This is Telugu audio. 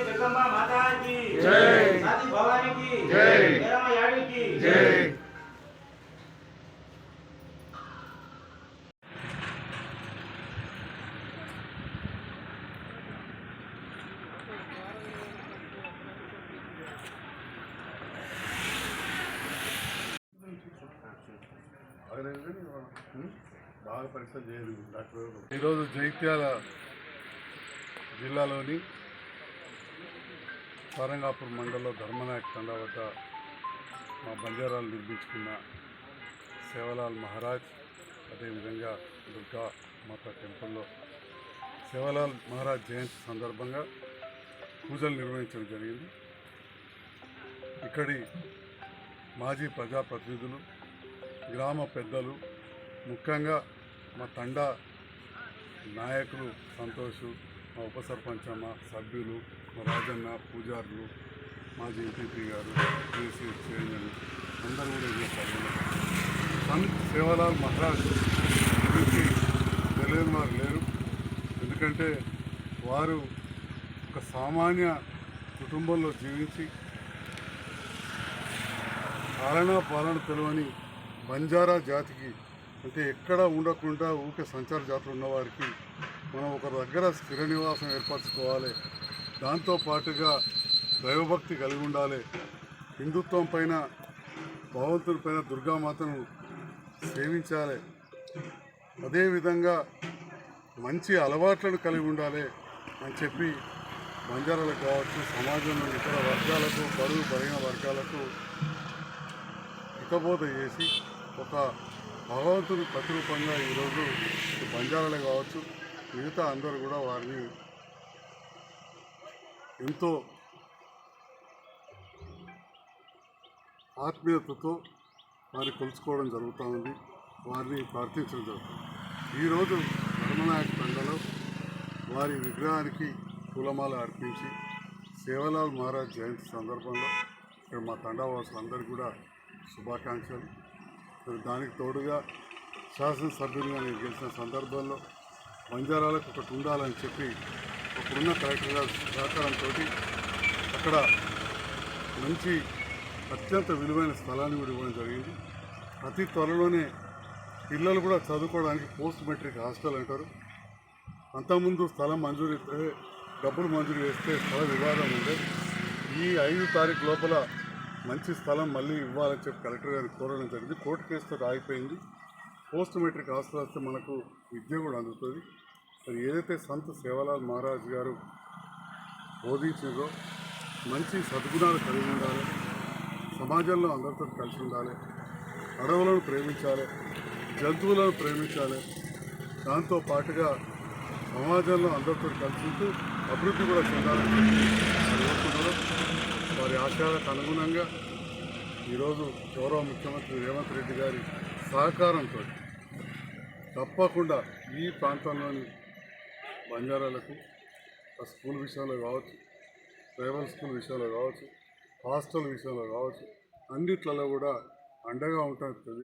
దుర్గమ్మ మాతాకి జై. సాది భవానికి జై. జయరామ యాడికి జై బాగా పరీక్ష చేయదు డాక్టర్ ఈరోజు జైత్యాల జిల్లాలోని సారంగాపూర్ మండలంలో ధర్మనాయక్ తండా వద్ద మా బంజారాలు నిర్మించుకున్న సేవలాల్ మహారాజ్ అదేవిధంగా దుర్గా మాత టెంపుల్లో సేవలాల్ మహారాజ్ జయంతి సందర్భంగా పూజలు నిర్వహించడం జరిగింది. ఇక్కడి మాజీ ప్రజాప్రతినిధులు గ్రామ పెద్దలు ముఖ్యంగా మా తండా నాయకులు సంతోషు మా ఉప సర్పంచ్ అమ్మ సభ్యులు మా రాజన్న పూజారులు మాజీ ఎంపీపీ గారు జేసీ చైర్మన్ అందరూ కూడా చేస్తారు? సంత్ సేవలాల్ మహారాజ్ గురించి తెలియని వారు లేరు. ఎందుకంటే వారు ఒక సామాన్య కుటుంబంలో జీవించి పాలన పాలన తెలియని బంజారా జాతికి అంటే ఎక్కడ ఉండకుండా ఊకే సంచార జాతులు ఉన్నవారికి మనం ఒక దగ్గర స్థిర నివాసం ఏర్పరచుకోవాలి. దాంతో పాటుగా దైవభక్తి కలిగి ఉండాలి. హిందుత్వం పైన భగవంతుని పైన దుర్గామాతను సేవించాలి. అదేవిధంగా మంచి అలవాట్లను కలిగి ఉండాలి అని చెప్పి బంజారాలకు కావచ్చు సమాజంలో ఇతర వర్గాలకు బరువు బలహీన వర్గాలకు హితబోధ చేసి ఒక భగవంతుని ప్రతిరూపంగా ఈరోజు బంజారాలు కావచ్చు మిగతా అందరూ కూడా వారిని ఎంతో ఆత్మీయతతో వారిని కొలుచుకోవడం జరుగుతూ ఉంది వారిని ప్రార్థించడం జరుగుతుంది. ఈరోజు ధర్మనాయక తండలో వారి విగ్రహానికి పూలమాల అర్పించి సేవలాల్ మహారాజ్ జయంతి సందర్భంలో ఇక్కడ మా తండావాసులందరికీ కూడా శుభాకాంక్షలు. దానికి తోడుగా శాసనసభ్యులుగా నేను గెలిచిన సందర్భంలో బంజారాలకు ఒకటి ఉండాలని చెప్పి ఇప్పుడున్న కలెక్టర్ గారి సహకారంతో అక్కడ మంచి అత్యంత విలువైన స్థలాన్ని కూడా ఇవ్వడం జరిగింది. అతి త్వరలోనే పిల్లలు కూడా చదువుకోవడానికి పోస్ట్ మెట్రిక్ హాస్టల్ అంటారు. అంతకుముందు స్థలం మంజూరు ఇస్తే డబ్బులు మంజూరు చేస్తే స్థల వివాదం ఉండే. ఈ ఐదు తారీఖు లోపల మంచి స్థలం మళ్ళీ ఇవ్వాలని చెప్పి కలెక్టర్ గారిని కోరడం జరిగింది. కోర్టు కేసుతో ఆగిపోయింది. పోస్ట్ మెట్రిక్ హాస్టల్ మనకు విద్య కూడా అందుతుంది. మరి ఏదైతే సంత సేవలాల్ మహారాజ్ గారు బోధించిందో మంచి సద్గుణాలు కలిగి ఉండాలి. సమాజంలో అందరితో కలిసి ఉండాలి. అడవులను ప్రేమించాలి. జంతువులను ప్రేమించాలి. దాంతో పాటుగా సమాజంలో అందరితో కలిసి ఉంటూ అభివృద్ధి కూడా చెందాలని కోరుతున్నారు వారి ఆశయాలకు అనుగుణంగా ఈరోజు గౌరవ ముఖ్యమంత్రి రేవంత్ రెడ్డి గారి సహకారంతో తప్పకుండా ఈ ప్రాంతంలోని బంజారాలకు ఆ స్కూల్ విషయంలో కావచ్చు ట్రైబల్ స్కూల్ విషయంలో కావచ్చు హాస్టల్ విషయంలో కావచ్చు అన్నిట్లలో కూడా అండగా ఉంటుంది